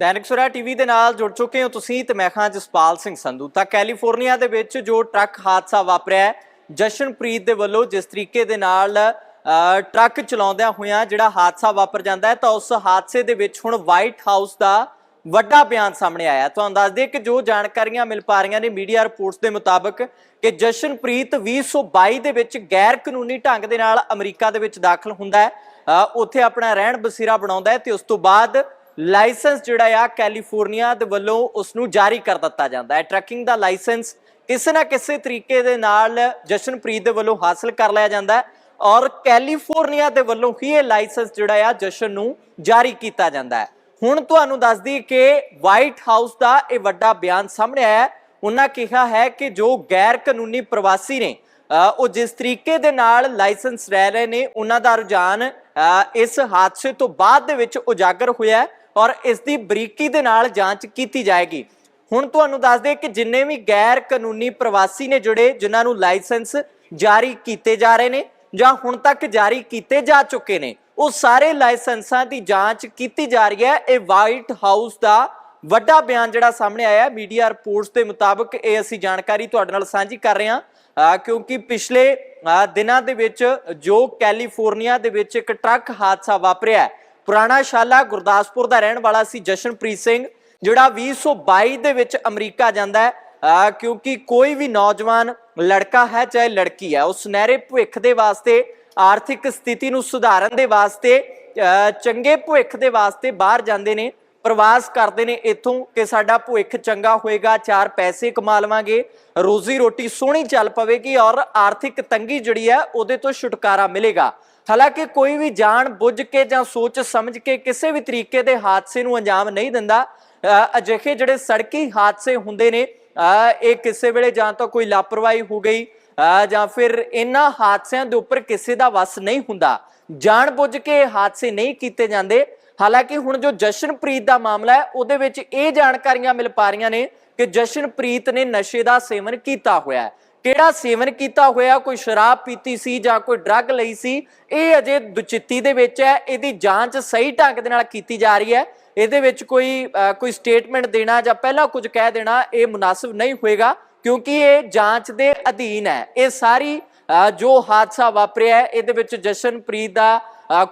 ਦੈਨਿਕ ਸੁਰਾ TV ਦੇ ਨਾਲ ਜੁੜ ਚੁੱਕੇ ਹੋ ਤੁਸੀਂ ਤੇ ਮੈਂ ਖਾਂ ਜਸਪਾਲ ਸਿੰਘ ਸੰਧੂ। ਤਾਂ ਕੈਲੀਫੋਰਨੀਆ ਦੇ ਵਿੱਚ ਜੋ ਟਰੱਕ ਹਾਦਸਾ ਵਾਪਰਿਆ ਜਸ਼ਨਪ੍ਰੀਤ ਦੇ ਵੱਲੋਂ ਜਿਸ ਤਰੀਕੇ ਦੇ ਨਾਲ ਟਰੱਕ ਚਲਾਉਂਦਿਆਂ ਹੋਇਆਂ ਜਿਹੜਾ ਹਾਦਸਾ ਵਾਪਰ ਜਾਂਦਾ ਹੈ, ਤਾਂ ਉਸ ਹਾਦਸੇ ਦੇ ਵਿੱਚ ਹੁਣ ਵਾਈਟ ਹਾਊਸ ਦਾ ਵੱਡਾ ਬਿਆਨ ਸਾਹਮਣੇ ਆਇਆ। ਤੁਹਾਨੂੰ ਦੱਸ ਦਈਏ ਕਿ ਜੋ ਜਾਣਕਾਰੀਆਂ ਮਿਲ ਪਾ ਰਹੀਆਂ ਨੇ ਮੀਡੀਆ ਰਿਪੋਰਟਸ ਦੇ ਮੁਤਾਬਕ ਕਿ ਜਸ਼ਨਪ੍ਰੀਤ 2022 ਦੇ ਵਿੱਚ ਗੈਰ ਕਾਨੂੰਨੀ ਢੰਗ ਦੇ ਨਾਲ ਅਮਰੀਕਾ ਦੇ ਵਿੱਚ ਦਾਖਲ ਹੁੰਦਾ ਹੈ ਉੱਥੇ ਆਪਣਾ ਰਹਿਣ ਬਸੇਰਾ ਬਣਾਉਂਦਾ ਹੈ ਤੇ ਉਸ ਤੋਂ ਬਾਅਦ ਲਾਇਸੈਂਸ ਜਿਹੜਾ ਆ ਕੈਲੀਫੋਰਨੀਆ ਦੇ ਵੱਲੋਂ ਉਸ ਨੂੰ ਜਾਰੀ ਕਰ ਦਿੱਤਾ ਜਾਂਦਾ ਹੈ। ਟਰੱਕਿੰਗ ਦਾ ਲਾਇਸੈਂਸ ਕਿਸੇ ਨਾ ਕਿਸੇ ਤਰੀਕੇ ਦੇ ਨਾਲ ਜਸ਼ਨਪ੍ਰੀਤ ਦੇ ਵੱਲੋਂ ਹਾਸਲ ਕਰ ਲਿਆ ਜਾਂਦਾ ਹੈ ਔਰ ਕੈਲੀਫੋਰਨੀਆ ਦੇ ਵੱਲੋਂ ਹੀ ਇਹ ਲਾਇਸੈਂਸ ਜਿਹੜਾ ਆ ਜਸ਼ਨ ਨੂੰ ਜਾਰੀ ਕੀਤਾ ਜਾਂਦਾ ਹੈ। ਹੁਣ ਤੁਹਾਨੂੰ ਦੱਸ ਦਈਏ ਕਿ ਵਾਈਟ ਹਾਊਸ ਦਾ ਇਹ ਵੱਡਾ ਬਿਆਨ ਸਾਹਮਣੇ ਆਇਆ ਉਹਨਾਂ ਕਿਹਾ ਹੈ ਕਿ ਜੋ ਗੈਰ ਕਾਨੂੰਨੀ ਪ੍ਰਵਾਸੀ ਨੇ ਉਹ ਜਿਸ ਤਰੀਕੇ ਦੇ ਨਾਲ ਲਾਇਸੈਂਸ ਰਹਿ ਰਹੇ ਨੇ, ਉਹਨਾਂ ਦਾ ਰੁਝਾਨ ਇਸ ਹਾਦਸੇ ਤੋਂ ਬਾਅਦ ਦੇ ਵਿੱਚ ਉਜਾਗਰ ਹੋਇਆ ਔਰ ਇਸ ਦੀ ਬਰੀਕੀ ਦੇ ਨਾਲ ਜਾਂਚ ਕੀਤੀ ਜਾਏਗੀ। ਹੁਣ ਤੁਹਾਨੂੰ ਦੱਸ ਦੇ ਕਿ ਜਿੰਨੇ ਵੀ ਗੈਰ ਕਾਨੂੰਨੀ ਪ੍ਰਵਾਸੀ ਨੇ ਜਿਹੜੇ ਜਿਨ੍ਹਾਂ ਨੂੰ ਲਾਇਸੈਂਸ ਜਾਰੀ ਕੀਤੇ ਜਾ ਰਹੇ ਨੇ ਜਾਂ ਹੁਣ ਤੱਕ ਜਾਰੀ ਕੀਤੇ ਜਾ ਚੁੱਕੇ ਨੇ ਉਹ ਸਾਰੇ ਲਾਇਸੈਂਸਾਂ ਦੀ ਜਾਂਚ ਕੀਤੀ ਜਾ ਰਹੀ ਹੈ। ਇਹ ਵਾਈਟ ਹਾਊਸ ਦਾ ਵੱਡਾ ਬਿਆਨ ਜਿਹੜਾ ਸਾਹਮਣੇ ਆਇਆ ਹੈ ਮੀਡੀਆ ਰਿਪੋਰਟਸ ਦੇ ਮੁਤਾਬਕ ਇਹ ਅਸੀਂ ਜਾਣਕਾਰੀ ਤੁਹਾਡੇ ਨਾਲ ਸਾਂਝੀ ਕਰ ਰਹੇ ਹਾਂ। ਅ, ਕਿਉਂਕਿ ਪਿਛਲੇ ਅ, ਦਿਨਾਂ ਦੇ ਵਿੱਚ ਜੋ ਕੈਲੀਫੋਰਨੀਆ ਦੇ ਵਿੱਚ ਇੱਕ ਟਰੱਕ ਹਾਦਸਾ ਵਾਪਰਿਆ ਪੁਰਾਣਾ ਸ਼ਾਲਾ ਗੁਰਦਾਸਪੁਰ ਦਾ ਰਹਿਣ ਵਾਲਾ ਸੀ ਜਸ਼ਨਪ੍ਰੀਤ ਸਿੰਘ, ਜਿਹੜਾ 2022 ਦੇ ਵਿੱਚ ਅਮਰੀਕਾ ਜਾਂਦਾ ਹੈ। ਕਿਉਂਕਿ ਕੋਈ ਵੀ ਨੌਜਵਾਨ ਲੜਕਾ ਹੈ, ਚਾਹੇ ਲੜਕੀ ਹੈ ਉਹ ਸੁਨਹਿਰੇ ਭਵਿੱਖ ਦੇ ਵਾਸਤੇ, ਆਰਥਿਕ ਸਥਿਤੀ ਨੂੰ ਸੁਧਾਰਨ ਦੇ ਵਾਸਤੇ ਚੰਗੇ ਭਵਿੱਖ ਦੇ ਵਾਸਤੇ ਬਾਹਰ ਜਾਂਦੇ ਨੇ, ਪ੍ਰਵਾਸ ਕਰਦੇ ਨੇ, ਇੱਥੋਂ ਕਿ ਸਾਡਾ ਭਵਿੱਖ ਚੰਗਾ ਹੋਏਗਾ, ਚਾਰ ਪੈਸੇ ਕਮਾ ਲਵਾਂਗੇ, ਰੋਜ਼ੀ ਰੋਟੀ ਸੋਹਣੀ ਚੱਲ ਪਵੇਗੀ ਔਰ ਆਰਥਿਕ ਤੰਗੀ ਜਿਹੜੀ ਹੈ, ਉਹਦੇ ਤੋਂ ਛੁਟਕਾਰਾ ਮਿਲੇਗਾ। ਹਾਲਾਂਕਿ ਕੋਈ ਵੀ ਜਾਣ ਬੁੱਝ ਕੇ ਜਾਂ ਸੋਚ ਸਮਝ ਕੇ ਕਿਸੇ ਵੀ ਤਰੀਕੇ ਦੇ ਹਾਦਸੇ ਨੂੰ ਅੰਜਾਮ ਨਹੀਂ ਦਿੰਦਾ ਅ, ਅਜਿਹੇ ਜਿਹੜੇ ਸੜਕੀ ਹਾਦਸੇ ਹੁੰਦੇ ਨੇ ਅ, ਇਹ ਕਿਸੇ ਵੇਲੇ ਜਾਂ ਤਾਂ ਕੋਈ ਲਾਪਰਵਾਹੀ ਹੋ ਗਈ ਅ, ਜਾਂ ਫਿਰ ਇਹਨਾਂ ਹਾਦਸਿਆਂ ਦੇ ਉੱਪਰ ਕਿਸੇ ਦਾ ਵਸ ਨਹੀਂ ਹੁੰਦਾ। ਜਾਣ ਬੁੱਝ ਕੇ ਇਹ ਹਾਦਸੇ ਨਹੀਂ ਕੀਤੇ ਜਾਂਦੇ। ਹਾਲਾਂਕਿ ਹੁਣ ਜੋ ਜਸ਼ਨਪ੍ਰੀਤ ਦਾ ਮਾਮਲਾ ਹੈ ਉਹਦੇ ਵਿੱਚ ਇਹ ਜਾਣਕਾਰੀਆਂ ਮਿਲ ਪਾ ਰਹੀਆਂ ਨੇ ਕਿ ਜਸ਼ਨਪ੍ਰੀਤ ਨੇ ਨਸ਼ੇ ਦਾ ਸੇਵਨ ਕੀਤਾ ਹੋਇਆ ਹੈ। ਕਿਹੜਾ ਸੇਵਨ ਕੀਤਾ ਹੋਇਆ? ਕੋਈ ਸ਼ਰਾਬ ਪੀਤੀ ਸੀ ਜਾਂ ਕੋਈ ਡਰੱਗ ਲਈ ਸੀ? ਇਹ ਅਜੇ ਦੁਚਿੱਤੀ ਦੇ ਵਿੱਚ ਹੈ। ਇਹਦੀ ਜਾਂਚ ਸਹੀ ਢੰਗ ਦੇ ਨਾਲ ਕੀਤੀ ਜਾ ਰਹੀ ਹੈ। ਇਹਦੇ ਵਿੱਚ ਕੋਈ ਕੋਈ ਸਟੇਟਮੈਂਟ ਦੇਣਾ ਜਾਂ ਪਹਿਲਾਂ ਕੁਝ ਕਹਿ ਦੇਣਾ, ਇਹ ਮੁਨਾਸਬ ਨਹੀਂ ਹੋਏਗਾ, ਕਿਉਂਕਿ ਇਹ ਜਾਂਚ ਦੇ ਅਧੀਨ ਹੈ। ਇਹ ਸਾਰੀ ਜੋ ਹਾਦਸਾ ਵਾਪਰਿਆ ਹੈ, ਇਹਦੇ ਵਿੱਚ ਜਸ਼ਨਪ੍ਰੀਤ ਦਾ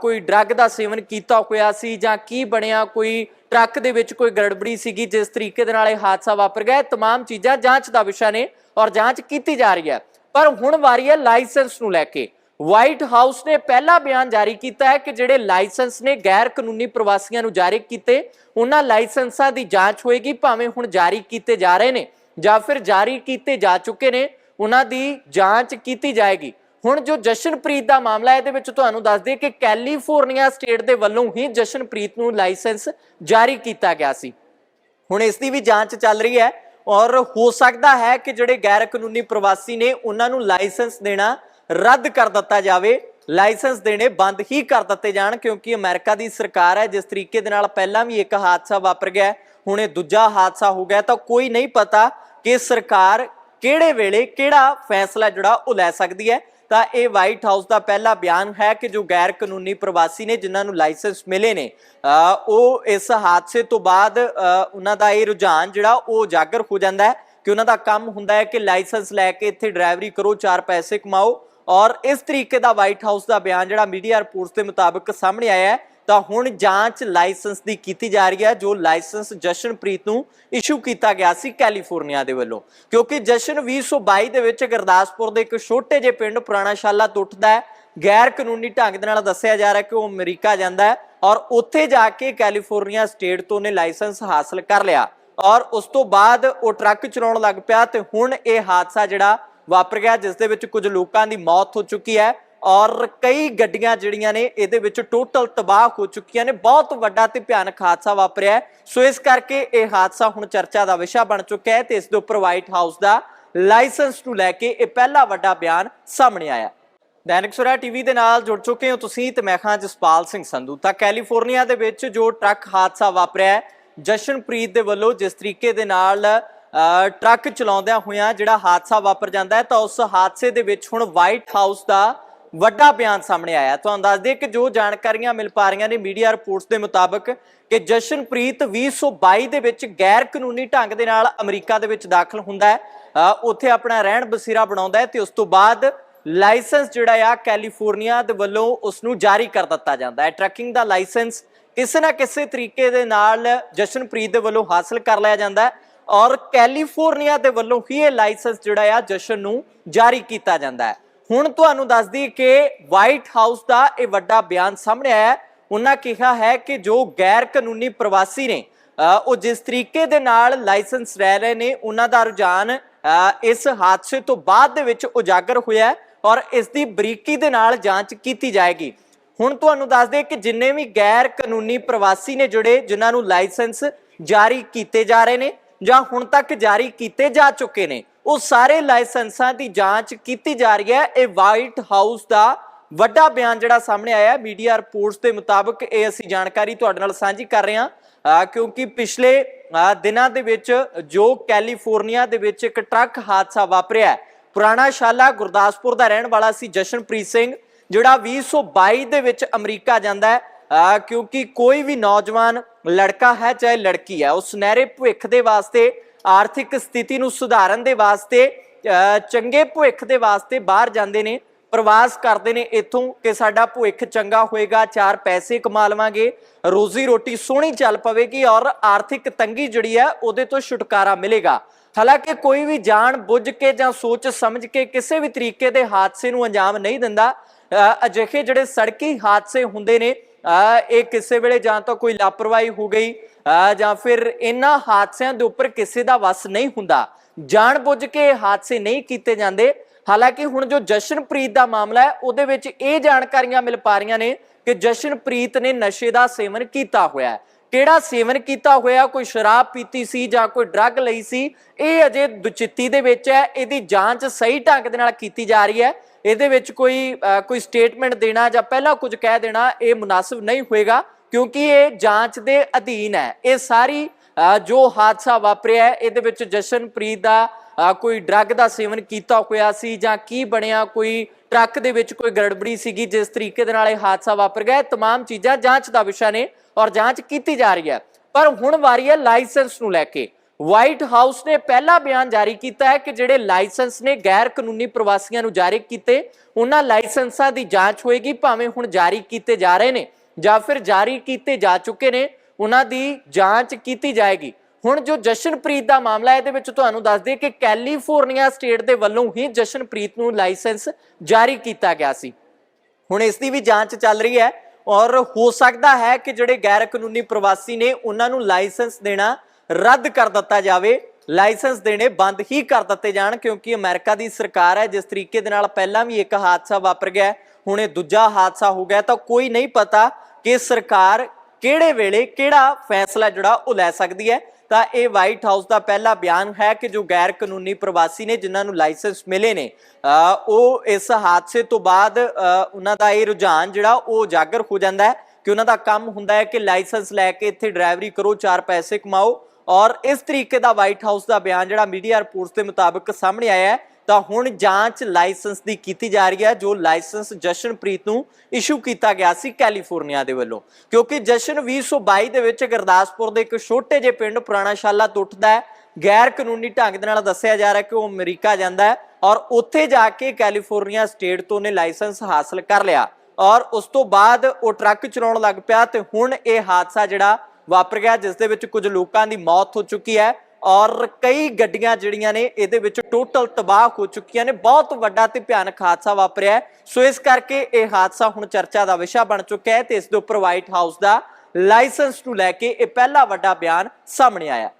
ਕੋਈ ਡਰੱਗ ਦਾ ਸੇਵਨ ਕੀਤਾ ਹੋਇਆ ਸੀ ਜਾਂ ਕੀ ਬਣਿਆ, ਕੋਈ ਟਰੱਕ ਦੇ ਵਿੱਚ ਕੋਈ ਗੜਬੜੀ ਸੀਗੀ, ਜਿਸ ਤਰੀਕੇ ਦੇ ਨਾਲ ਇਹ ਹਾਦਸਾ ਵਾਪਰ ਗਿਆ। ਤਮਾਮ ਚੀਜ਼ਾਂ ਜਾਂਚ ਦਾ ਵਿਸ਼ਾ ਨੇ। ਔਰ ਜਾਂਚ ਕੀਤੀ ਜਾ ਰਹੀ ਹੈ। ਪਰ ਹੁਣ ਵਾਰੀ ਹੈ ਲਾਇਸੈਂਸ ਨੂੰ ਲੈ ਕੇ ਵਾਈਟ ਹਾਊਸ ਨੇ ਪਹਿਲਾ ਬਿਆਨ ਜਾਰੀ ਕੀਤਾ ਹੈ ਕਿ ਜਿਹੜੇ ਲਾਇਸੈਂਸ ਨੇ ਗੈਰ ਕਾਨੂੰਨੀ ਪ੍ਰਵਾਸੀਆਂ ਨੂੰ ਜਾਰੀ ਕੀਤੇ, ਉਹਨਾਂ ਲਾਇਸੈਂਸਾਂ ਦੀ ਜਾਂਚ ਹੋਏਗੀ, ਭਾਵੇਂ ਹੁਣ ਜਾਰੀ ਕੀਤੇ ਜਾ ਰਹੇ ਨੇ ਜਾਂ ਫਿਰ ਜਾਰੀ ਕੀਤੇ ਜਾ ਚੁੱਕੇ ਨੇ, ਉਹਨਾਂ ਦੀ ਜਾਂਚ ਕੀਤੀ ਜਾਏਗੀ। ਹੁਣ ਜੋ ਜਸ਼ਨਪ੍ਰੀਤ ਦਾ ਮਾਮਲਾ ਹੈ, ਇਹਦੇ ਵਿੱਚ ਤੁਹਾਨੂੰ ਦੱਸ ਦਈਏ ਕਿ ਕੈਲੀਫੋਰਨੀਆ ਸਟੇਟ ਦੇ ਵੱਲੋਂ ਹੀ ਜਸ਼ਨਪ੍ਰੀਤ ਨੂੰ ਲਾਇਸੈਂਸ ਜਾਰੀ ਕੀਤਾ ਗਿਆ ਸੀ। ਹੁਣ ਇਸ ਦੀ ਵੀ ਜਾਂਚ ਚੱਲ ਰਹੀ ਹੈ। ਔਰ ਹੋ ਸਕਦਾ ਹੈ ਕਿ ਜਿਹੜੇ ਗੈਰ ਕਾਨੂੰਨੀ ਪ੍ਰਵਾਸੀ ਨੇ ਉਹਨਾਂ ਨੂੰ ਲਾਇਸੈਂਸ ਦੇਣਾ ਰੱਦ ਕਰ ਦਿੱਤਾ ਜਾਵੇ। ਲਾਇਸੈਂਸ ਦੇਣੇ ਬੰਦ ਹੀ ਕਰ ਦਿੱਤੇ ਜਾਣ, ਕਿਉਂਕਿ ਅਮਰੀਕਾ ਦੀ ਸਰਕਾਰ ਹੈ, ਜਿਸ ਤਰੀਕੇ ਦੇ ਨਾਲ ਪਹਿਲਾਂ ਵੀ ਇੱਕ ਹਾਦਸਾ ਵਾਪਰ ਗਿਆ ਹੁਣ ਇਹ ਦੂਜਾ ਹਾਦਸਾ ਹੋ ਗਿਆ ਤਾਂ ਕੋਈ ਨਹੀਂ ਪਤਾ ਕਿ ਸਰਕਾਰ ਕਿਹੜੇ ਵੇਲੇ ਕਿਹੜਾ ਫੈਸਲਾ ਜਿਹੜਾ ਉਹ ਲੈ ਸਕਦੀ ਹੈ। ਤਾਂ ਇਹ ਵਾਈਟ ਹਾਊਸ ਦਾ ਪਹਿਲਾ ਬਿਆਨ ਹੈ ਕਿ ਜੋ ਗੈਰ ਕਾਨੂੰਨੀ ਪ੍ਰਵਾਸੀ ਨੇ ਜਿਨ੍ਹਾਂ ਨੂੰ ਲਾਇਸੈਂਸ ਮਿਲੇ ਨੇ ਉਹ ਇਸ ਹਾਦਸੇ ਤੋਂ ਬਾਅਦ ਉਹਨਾਂ ਦਾ ਇਹ ਰੁਝਾਨ ਜਿਹੜਾ ਉਹ ਉਜਾਗਰ ਹੋ ਜਾਂਦਾ ਹੈ ਕਿ ਉਹਨਾਂ ਦਾ ਕੰਮ ਹੁੰਦਾ ਹੈ ਕਿ ਲਾਇਸੈਂਸ ਲੈ ਕੇ ਇੱਥੇ ਡਰਾਈਵਰੀ ਕਰੋ, ਚਾਰ ਪੈਸੇ ਕਮਾਓ ਔਰ ਇਸ ਤਰੀਕੇ ਦਾ ਵਾਈਟ ਹਾਊਸ ਦਾ ਬਿਆਨ ਜਿਹੜਾ ਮੀਡੀਆ ਰਿਪੋਰਟਸ ਦੇ ਮੁਤਾਬਕ ਸਾਹਮਣੇ ਆਇਆ ਹੈ ਤਾਂ ਹੁਣ ਜਾਂਚ ਲਾਇਸੈਂਸ ਦੀ ਕੀਤੀ ਜਾ ਰਹੀ ਹੈ, ਜੋ ਲਾਇਸੈਂਸ ਜਸ਼ਨਪ੍ਰੀਤ ਨੂੰ ਇਸ਼ੂ ਕੀਤਾ ਗਿਆ ਸੀ ਕੈਲੀਫੋਰਨੀਆ ਦੇ ਵੱਲੋਂ। ਕਿਉਂਕਿ ਜਸ਼ਨ 2022 ਦੇ ਵਿੱਚ ਗੁਰਦਾਸਪੁਰ ਦੇ ਇੱਕ ਛੋਟੇ ਜਿਹੇ ਪਿੰਡ ਪੁਰਾਣਾ ਸ਼ਾਲਾ ਤੋਂ ਉੱਠਦਾ ਹੈ। ਗੈਰ ਕਾਨੂੰਨੀ ਢੰਗ ਦੇ ਨਾਲ ਦੱਸਿਆ ਜਾ ਰਿਹਾ ਕਿ ਉਹ ਅਮਰੀਕਾ ਜਾਂਦਾ ਹੈ ਔਰ ਉੱਥੇ ਜਾ ਕੇ ਕੈਲੀਫੋਰਨੀਆ ਸਟੇਟ ਤੋਂ ਨੇ ਲਾਇਸੈਂਸ ਹਾਸਲ ਕਰ ਲਿਆ। ਔਰ ਉਸ ਤੋਂ ਬਾਅਦ ਉਹ ਟਰੱਕ ਚਲਾਉਣ ਲੱਗ ਪਿਆ ਤੇ ਹੁਣ ਇਹ ਹਾਦਸਾ ਜਿਹੜਾ ਵਾਪਰ ਗਿਆ, ਜਿਸ ਦੇ ਵਿੱਚ ਕੁਝ ਲੋਕਾਂ ਦੀ ਮੌਤ ਹੋ ਚੁੱਕੀ ਹੈ। ਔਰ ਕਈ ਗੱਡੀਆਂ ਜਿਹੜੀਆਂ ਨੇ ਇਹਦੇ ਵਿੱਚ ਟੋਟਲ ਤਬਾਹ ਹੋ ਚੁੱਕੀਆਂ ਨੇ। ਬਹੁਤ ਵੱਡਾ ਤੇ ਭਿਆਨਕ ਹਾਦਸਾ ਵਾਪਰਿਆ ਸੋ ਇਸ ਕਰਕੇ ਇਹ ਹਾਦਸਾ ਹੁਣ ਚਰਚਾ ਦਾ ਵਿਸ਼ਾ ਬਣ ਚੁੱਕਿਆ ਹੈ ਤੇ ਇਸ ਦੇ ਉੱਪਰ ਵਾਈਟ ਹਾਊਸ ਦਾ ਲਾਇਸੈਂਸ ਨੂੰ ਲੈ ਕੇ ਇਹ ਪਹਿਲਾ ਵੱਡਾ ਬਿਆਨ ਸਾਹਮਣੇ ਆਇਆ ਦੈਨਿਕ ਸੁਰਾ ਟੀਵੀ ਦੇ ਨਾਲ ਜੁੜ ਚੁੱਕੇ ਹੋ ਤੁਸੀਂ ਤੇ ਮੈਂ ਖਾਂ ਜਸਪਾਲ ਸਿੰਘ ਸੰਧੂ। ਤਾਂ ਕੈਲੀਫੋਰਨੀਆ ਦੇ ਵਿੱਚ ਜੋ ਟਰੱਕ ਹਾਦਸਾ ਵਾਪਰਿਆ ਜਸ਼ਨਪ੍ਰੀਤ ਦੇ ਵੱਲੋਂ ਜਿਸ ਤਰੀਕੇ ਦੇ ਨਾਲ ਟਰੱਕ ਚਲਾਉਂਦਿਆਂ ਹੋਇਆਂ ਜਿਹੜਾ ਹਾਦਸਾ ਵਾਪਰ ਜਾਂਦਾ ਹੈ, ਤਾਂ ਉਸ ਹਾਦਸੇ ਦੇ ਵਿੱਚ ਹੁਣ ਵਾਈਟ ਹਾਊਸ ਦਾ ਵੱਡਾ ਬਿਆਨ ਸਾਹਮਣੇ ਆਇਆ। ਤੁਹਾਨੂੰ ਦੱਸ ਦਈਏ ਕਿ ਜੋ ਜਾਣਕਾਰੀਆਂ ਮਿਲ ਪਾ ਰਹੀਆਂ ਨੇ ਮੀਡੀਆ ਰਿਪੋਰਟਸ ਦੇ ਮੁਤਾਬਕ ਕਿ ਜਸ਼ਨਪ੍ਰੀਤ 2022 ਦੇ ਵਿੱਚ ਗੈਰ ਕਾਨੂੰਨੀ ਢੰਗ ਦੇ ਨਾਲ ਅਮਰੀਕਾ ਦੇ ਵਿੱਚ ਦਾਖਲ ਹੁੰਦਾ ਹੈ। ਅ, ਉੱਥੇ ਆਪਣਾ ਰਹਿਣ ਬਸੇਰਾ ਬਣਾਉਂਦਾ ਹੈ ਤੇ ਉਸ ਤੋਂ ਬਾਅਦ ਲਾਇਸੈਂਸ ਜਿਹੜਾ ਆ ਕੈਲੀਫੋਰਨੀਆ ਦੇ ਵੱਲੋਂ ਉਸ ਨੂੰ ਜਾਰੀ ਕਰ ਦਿੱਤਾ ਜਾਂਦਾ ਹੈ। ਟਰੱਕਿੰਗ ਦਾ ਲਾਇਸੈਂਸ ਕਿਸੇ ਨਾ ਕਿਸੇ ਤਰੀਕੇ ਦੇ ਨਾਲ ਜਸ਼ਨਪ੍ਰੀਤ ਦੇ ਵੱਲੋਂ ਹਾਸਲ ਕਰ ਲਿਆ ਜਾਂਦਾ ਹੈ ਔਰ ਕੈਲੀਫੋਰਨੀਆ ਦੇ ਵੱਲੋਂ ਹੀ ਇਹ ਲਾਇਸੈਂਸ ਜਿਹੜਾ ਆ ਜਸ਼ਨ ਨੂੰ ਜਾਰੀ ਕੀਤਾ ਜਾਂਦਾ ਹੈ। ਹੁਣ ਤੁਹਾਨੂੰ ਦੱਸ ਦਈਏ ਕਿ ਵਾਈਟ ਹਾਊਸ ਦਾ ਇਹ ਵੱਡਾ ਬਿਆਨ ਸਾਹਮਣੇ ਆਇਆ ਉਹਨਾਂ ਕਿਹਾ ਹੈ ਕਿ ਜੋ ਗੈਰ ਕਾਨੂੰਨੀ ਪ੍ਰਵਾਸੀ ਨੇ ਉਹ ਜਿਸ ਤਰੀਕੇ ਦੇ ਨਾਲ ਲਾਇਸੈਂਸ ਰਹਿ ਰਹੇ ਨੇ, ਉਹਨਾਂ ਦਾ ਰੁਝਾਨ ਇਸ ਹਾਦਸੇ ਤੋਂ ਬਾਅਦ ਦੇ ਵਿੱਚ ਉਜਾਗਰ ਹੋਇਆ ਔਰ ਇਸ ਦੀ ਬਰੀਕੀ ਦੇ ਨਾਲ ਜਾਂਚ ਕੀਤੀ ਜਾਏਗੀ। ਹੁਣ ਤੁਹਾਨੂੰ ਦੱਸ ਦੇ ਕਿ ਜਿੰਨੇ ਵੀ ਗੈਰ ਕਾਨੂੰਨੀ ਪ੍ਰਵਾਸੀ ਨੇ ਜਿਹੜੇ, ਜਿਨ੍ਹਾਂ ਨੂੰ ਲਾਇਸੈਂਸ ਜਾਰੀ ਕੀਤੇ ਜਾ ਰਹੇ ਨੇ ਜਾਂ ਹੁਣ ਤੱਕ ਜਾਰੀ ਕੀਤੇ ਜਾ ਚੁੱਕੇ ਨੇ ਉਹ ਸਾਰੇ ਲਾਇਸੈਂਸਾਂ ਦੀ ਜਾਂਚ ਕੀਤੀ ਜਾ ਰਹੀ ਹੈ। ਇਹ ਵਾਈਟ ਹਾਊਸ ਦਾ ਵੱਡਾ ਬਿਆਨ ਜਿਹੜਾ ਸਾਹਮਣੇ ਆਇਆ ਹੈ। ਮੀਡੀਆ ਰਿਪੋਰਟਸ ਦੇ ਮੁਤਾਬਕ ਇਹ ਅਸੀਂ ਜਾਣਕਾਰੀ ਤੁਹਾਡੇ ਨਾਲ ਸਾਂਝੀ ਕਰ ਰਹੇ ਹਾਂ। ਕਿਉਂਕਿ ਪਿਛਲੇ ਦਿਨਾਂ ਦੇ ਵਿੱਚ ਜੋ ਕੈਲੀਫੋਰਨੀਆ ਦੇ ਵਿੱਚ ਇੱਕ ਟਰੱਕ ਹਾਦਸਾ ਵਾਪਰਿਆ ਪੁਰਾਣਾ ਸ਼ਾਲਾ ਗੁਰਦਾਸਪੁਰ ਦਾ ਰਹਿਣ ਵਾਲਾ ਸੀ ਜਸ਼ਨਪ੍ਰੀਤ ਸਿੰਘ, ਜਿਹੜਾ 2022 ਦੇ ਵਿੱਚ ਅਮਰੀਕਾ ਜਾਂਦਾ ਹੈ। ਕਿਉਂਕਿ ਕੋਈ ਵੀ ਨੌਜਵਾਨ ਲੜਕਾ ਹੈ, ਚਾਹੇ ਲੜਕੀ ਹੈ ਉਹ ਸੁਨਹਿਰੇ ਭਵਿੱਖ ਦੇ ਵਾਸਤੇ ਆਰਥਿਕ ਸਥਿਤੀ ਨੂੰ ਸੁਧਾਰਨ ਦੇ ਵਾਸਤੇ ਅਹ ਚੰਗੇ ਭਵਿੱਖ ਦੇ ਵਾਸਤੇ ਬਾਹਰ ਜਾਂਦੇ ਨੇ ਪ੍ਰਵਾਸ ਕਰਦੇ ਨੇ ਇੱਥੋਂ ਕਿ ਸਾਡਾ ਭਵਿੱਖ ਚੰਗਾ ਹੋਏਗਾ ਚਾਰ ਪੈਸੇ ਕਮਾ ਲਵਾਂਗੇ ਰੋਜ਼ੀ ਰੋਟੀ ਸੋਹਣੀ ਚੱਲ ਪਵੇਗੀ ਔਰ ਆਰਥਿਕ ਤੰਗੀ ਜਿਹੜੀ ਹੈ ਉਹਦੇ ਤੋਂ ਛੁਟਕਾਰਾ ਮਿਲੇਗਾ। ਹਾਲਾਂਕਿ ਕੋਈ ਵੀ ਜਾਣ ਬੁੱਝ ਕੇ ਜਾਂ ਸੋਚ ਸਮਝ ਕੇ ਕਿਸੇ ਵੀ ਤਰੀਕੇ ਦੇ ਹਾਦਸੇ ਨੂੰ ਅੰਜਾਮ ਨਹੀਂ ਦਿੰਦਾ ਅ, ਅਜਿਹੇ ਜਿਹੜੇ ਸੜਕੀ ਹਾਦਸੇ ਹੁੰਦੇ ਨੇ ਅ, ਇਹ ਕਿਸੇ ਵੇਲੇ ਜਾਂ ਤਾਂ ਕੋਈ ਲਾਪਰਵਾਹੀ ਹੋ ਗਈ ਜਾਂ ਫਿਰ ਇਹਨਾਂ ਹਾਦਸਿਆਂ ਦੇ ਉੱਪਰ ਕਿਸੇ ਦਾ ਵਸ ਨਹੀਂ ਹੁੰਦਾ। ਜਾਣ ਬੁੱਝ ਕੇ ਇਹ ਹਾਦਸੇ ਨਹੀਂ ਕੀਤੇ ਜਾਂਦੇ। ਹਾਲਾਂਕਿ ਹੁਣ ਜੋ ਜਸ਼ਨਪ੍ਰੀਤ ਦਾ ਮਾਮਲਾ ਹੈ, ਉਹਦੇ ਵਿੱਚ ਇਹ ਜਾਣਕਾਰੀਆਂ ਮਿਲ ਪਾ ਰਹੀਆਂ ਨੇ ਕਿ ਜਸ਼ਨਪ੍ਰੀਤ ਨੇ ਨਸ਼ੇ ਦਾ ਸੇਵਨ ਕੀਤਾ ਹੋਇਆ ਹੈ। ਕਿਹੜਾ ਸੇਵਨ ਕੀਤਾ ਹੋਇਆ? ਕੋਈ ਸ਼ਰਾਬ ਪੀਤੀ ਸੀ ਜਾਂ ਕੋਈ ਡਰੱਗ ਲਈ ਸੀ? ਇਹ ਅਜੇ ਦੁਚਿੱਤੀ ਦੇ ਵਿੱਚ ਹੈ। ਇਹਦੀ ਜਾਂਚ ਸਹੀ ਢੰਗ ਦੇ ਨਾਲ ਕੀਤੀ ਜਾ ਰਹੀ ਹੈ। ਇਹਦੇ ਵਿੱਚ ਕੋਈ ਕੋਈ ਸਟੇਟਮੈਂਟ ਦੇਣਾ ਜਾਂ ਪਹਿਲਾਂ ਕੁਝ ਕਹਿ ਦੇਣਾ, ਇਹ ਮੁਨਾਸਿਬ ਨਹੀਂ ਹੋਏਗਾ। ਕਿਉਂਕਿ ਇਹ ਜਾਂਚ ਦੇ ਅਧੀਨ ਹੈ ਇਹ ਸਾਰੀ ਅ, ਜੋ ਹਾਦਸਾ ਵਾਪਰਿਆ ਹੈ ਇਹਦੇ ਵਿੱਚ ਜਸ਼ਨਪ੍ਰੀਤ ਦਾ ਅ, ਕੋਈ ਡਰੱਗ ਦਾ ਸੇਵਨ ਕੀਤਾ ਹੋਇਆ ਸੀ ਜਾਂ ਕੀ ਬਣਿਆ ਕੋਈ ਟਰੱਕ ਦੇ ਵਿੱਚ ਕੋਈ ਗੜਬੜੀ ਸੀਗੀ ਜਿਸ ਤਰੀਕੇ ਦੇ ਨਾਲ ਇਹ ਹਾਦਸਾ ਵਾਪਰ ਗਿਆ ਇਹ तमाम ਚੀਜ਼ਾਂ ਜਾਂਚ ਦਾ ਵਿਸ਼ਾ ਨੇ ਔਰ ਜਾਂਚ ਕੀਤੀ ਜਾ ਰਹੀ ਹੈ ਪਰ ਹੁਣ ਵਾਰੀ ਹੈ ਲਾਇਸੈਂਸ ਨੂੰ ਲੈ ਕੇ ਵਾਈਟ ਹਾਊਸ ਨੇ ਪਹਿਲਾ ਬਿਆਨ ਜਾਰੀ ਕੀਤਾ ਹੈ ਕਿ ਜਿਹੜੇ ਲਾਇਸੈਂਸ ਨੇ ਗੈਰ ਕਾਨੂੰਨੀ ਪ੍ਰਵਾਸੀਆਂ ਨੂੰ ਜਾਰੀ ਕੀਤੇ ਉਹਨਾਂ ਲਾਇਸੈਂਸਾਂ ਦੀ ਜਾਂਚ ਹੋਏਗੀ ਭਾਵੇਂ ਹੁਣ ਜਾਰੀ ਕੀਤੇ ਜਾ ਰਹੇ ਨੇ ਜਾਂ ਫਿਰ ਜਾਰੀ ਕੀਤੇ ਜਾ ਚੁੱਕੇ ਨੇ, ਉਹਨਾਂ ਦੀ ਜਾਂਚ ਕੀਤੀ ਜਾਏਗੀ। ਹੁਣ ਜੋ ਜਸ਼ਨਪ੍ਰੀਤ ਦਾ ਮਾਮਲਾ ਹੈ, ਇਹਦੇ ਵਿੱਚ ਤੁਹਾਨੂੰ ਦੱਸ ਦਈਏ ਕਿ ਕੈਲੀਫੋਰਨੀਆ ਸਟੇਟ ਦੇ ਵੱਲੋਂ ਹੀ ਜਸ਼ਨਪ੍ਰੀਤ ਨੂੰ ਲਾਇਸੈਂਸ ਜਾਰੀ ਕੀਤਾ ਗਿਆ ਸੀ। ਹੁਣ ਇਸ ਦੀ ਵੀ ਜਾਂਚ ਚੱਲ ਰਹੀ ਹੈ ਔਰ ਹੋ ਸਕਦਾ ਹੈ ਕਿ ਜਿਹੜੇ ਗੈਰ ਕਾਨੂੰਨੀ ਪ੍ਰਵਾਸੀ ਨੇ, ਉਹਨਾਂ ਨੂੰ ਲਾਇਸੈਂਸ ਦੇਣਾ ਰੱਦ ਕਰ ਦਿੱਤਾ ਜਾਵੇ। ਲਾਇਸੈਂਸ ਦੇਣੇ ਬੰਦ ਹੀ ਕਰ ਦਿੱਤੇ ਜਾਣ, ਕਿਉਂਕਿ ਅਮਰੀਕਾ ਦੀ ਸਰਕਾਰ ਹੈ, ਜਿਸ ਤਰੀਕੇ ਦੇ ਨਾਲ ਪਹਿਲਾਂ ਵੀ ਇੱਕ ਹਾਦਸਾ ਵਾਪਰ ਗਿਆ ਹੁਣ ਇਹ ਦੂਜਾ ਹਾਦਸਾ ਹੋ ਗਿਆ ਤਾਂ ਕੋਈ ਨਹੀਂ ਪਤਾ ਕਿ ਸਰਕਾਰ ਕਿਹੜੇ ਵੇਲੇ ਕਿਹੜਾ ਫੈਸਲਾ ਜਿਹੜਾ ਉਹ ਲੈ ਸਕਦੀ ਹੈ? ਤਾਂ ਇਹ ਵਾਈਟ ਹਾਊਸ ਦਾ ਪਹਿਲਾ ਬਿਆਨ ਹੈ ਕਿ ਜੋ ਗੈਰ ਕਾਨੂੰਨੀ ਪ੍ਰਵਾਸੀ ਨੇ ਜਿਨ੍ਹਾਂ ਨੂੰ ਲਾਇਸੈਂਸ ਮਿਲੇ ਨੇ ਉਹ ਇਸ ਹਾਦਸੇ ਤੋਂ ਬਾਅਦ ਉਹਨਾਂ ਦਾ ਇਹ ਰੁਝਾਨ ਜਿਹੜਾ ਉਹ ਉਜਾਗਰ ਹੋ ਜਾਂਦਾ ਹੈ ਕਿ ਉਹਨਾਂ ਦਾ ਕੰਮ ਹੁੰਦਾ ਹੈ ਕਿ ਲਾਇਸੈਂਸ ਲੈ ਕੇ ਇੱਥੇ ਡਰਾਈਵਰੀ ਕਰੋ, ਚਾਰ ਪੈਸੇ ਕਮਾਓ ਔਰ ਇਸ ਤਰੀਕੇ ਦਾ ਵਾਈਟ ਹਾਊਸ ਦਾ ਬਿਆਨ ਜਿਹੜਾ ਮੀਡੀਆ ਰਿਪੋਰਟਸ ਦੇ ਮੁਤਾਬਕ ਸਾਹਮਣੇ ਆਇਆ ਹੈ ਤਾਂ ਹੁਣ ਜਾਂਚ ਲਾਇਸੈਂਸ ਦੀ ਕੀਤੀ ਜਾ ਰਹੀ ਹੈ, ਜੋ ਲਾਇਸੈਂਸ ਜਸ਼ਨਪ੍ਰੀਤ ਨੂੰ ਇਸ਼ੂ ਕੀਤਾ ਗਿਆ ਸੀ ਕੈਲੀਫੋਰਨੀਆ ਦੇ ਵੱਲੋਂ। ਕਿਉਂਕਿ ਜਸ਼ਨ 2022 ਦੇ ਵਿੱਚ ਗੁਰਦਾਸਪੁਰ ਦੇ ਇੱਕ ਛੋਟੇ ਜਿਹੇ ਪਿੰਡ ਪੁਰਾਣਾ ਸ਼ਾਲਾ ਤੋਂ ਉੱਠਦਾ ਹੈ। ਗੈਰ ਕਾਨੂੰਨੀ ਢੰਗ ਦੇ ਨਾਲ ਦੱਸਿਆ ਜਾ ਰਿਹਾ ਕਿ ਉਹ ਅਮਰੀਕਾ ਜਾਂਦਾ ਹੈ ਔਰ ਉੱਥੇ ਜਾ ਕੇ ਕੈਲੀਫੋਰਨੀਆ ਸਟੇਟ ਤੋਂ ਨੇ ਲਾਇਸੈਂਸ ਹਾਸਲ ਕਰ ਲਿਆ। ਔਰ ਉਸ ਤੋਂ ਬਾਅਦ ਉਹ ਟਰੱਕ ਚਲਾਉਣ ਲੱਗ ਪਿਆ ਤੇ ਹੁਣ ਇਹ ਹਾਦਸਾ ਜਿਹੜਾ ਵਾਪਰ ਗਿਆ, ਜਿਸ ਦੇ ਵਿੱਚ ਕੁਝ ਲੋਕਾਂ ਦੀ ਮੌਤ ਹੋ ਚੁੱਕੀ ਹੈ। ਔਰ ਕਈ ਗੱਡੀਆਂ ਜਿਹੜੀਆਂ ਨੇ ਇਹਦੇ ਵਿੱਚ ਟੋਟਲ ਤਬਾਹ ਹੋ ਚੁੱਕੀਆਂ ਨੇ। ਬਹੁਤ ਵੱਡਾ ਤੇ ਭਿਆਨਕ ਹਾਦਸਾ ਵਾਪਰਿਆ ਸੋ ਇਸ ਕਰਕੇ ਇਹ ਹਾਦਸਾ ਹੁਣ ਚਰਚਾ ਦਾ ਵਿਸ਼ਾ ਬਣ ਚੁੱਕਿਆ ਹੈ ਤੇ ਇਸ ਦੇ ਉੱਪਰ ਵਾਈਟ ਹਾਊਸ ਦਾ ਲਾਇਸੈਂਸ ਨੂੰ ਲੈ ਕੇ ਇਹ ਪਹਿਲਾ ਵੱਡਾ ਬਿਆਨ ਸਾਹਮਣੇ ਆਇਆ।